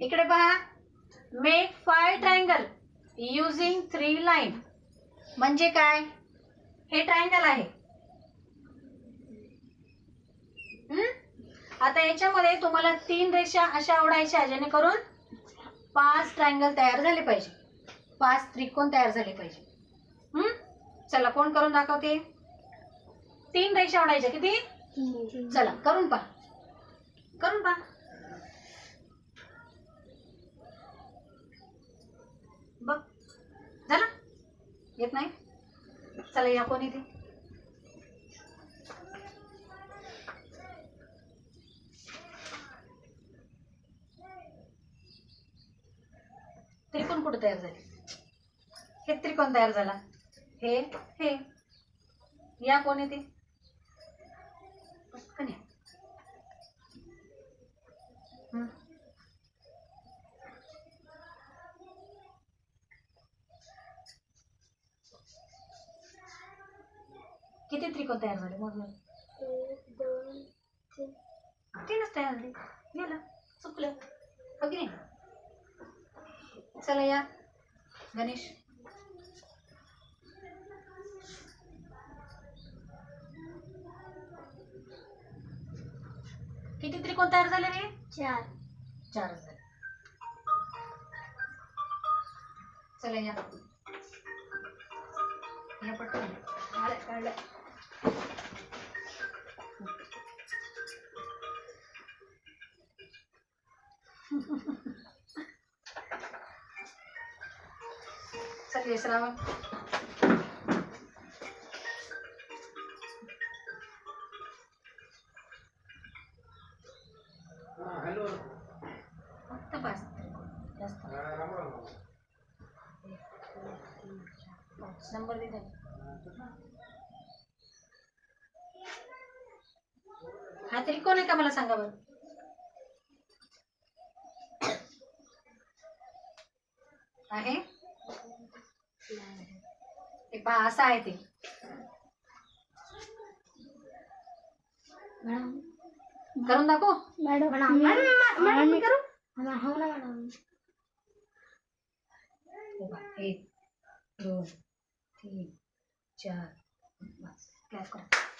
इकडे पहा. Make five triangle using three line म्हणजे काय? हे ट्रायंगल आहे? आता याच्यामध्ये तुम्हाला तीन रेषा अशा आवडायच्या जेणेकरून पाच ट्रायंगल तयार झाले पाहिजे. पाच त्रिकोण तयार झाले पाहिजे. हम्म? चला कोण करून दाखवते? तीन रेषा आवडायच्या किती? चला करून पहा. करून पहा बघ झालं येत नाही? चला या कोण येते त्रिकोण कुठं तयार झाले? हे त्रिकोण तयार झाला. हे हे. या कोण येते? पटकन या किती त्रिकोण तयार झाले? मग तीनच तयार झाले. गेलं. चुकलं. हो की नाही? चला या. गणेश. किती त्रिकोण तयार झाले रे? चार. चार झाले. चला या. या पटकन. आलं, काढलं. चल ये श्रावण फक्त पाच त्रिकोण जास्त नाही. पाच नंबर. हा त्रिकोण आहे का मला सांगा बरं आहे? ते पहा असं आहे ते. करून दाखव? मॅडम मॅडम मी करू? हो ना मॅडम. एक दोन तीन चार क्लॅप करा.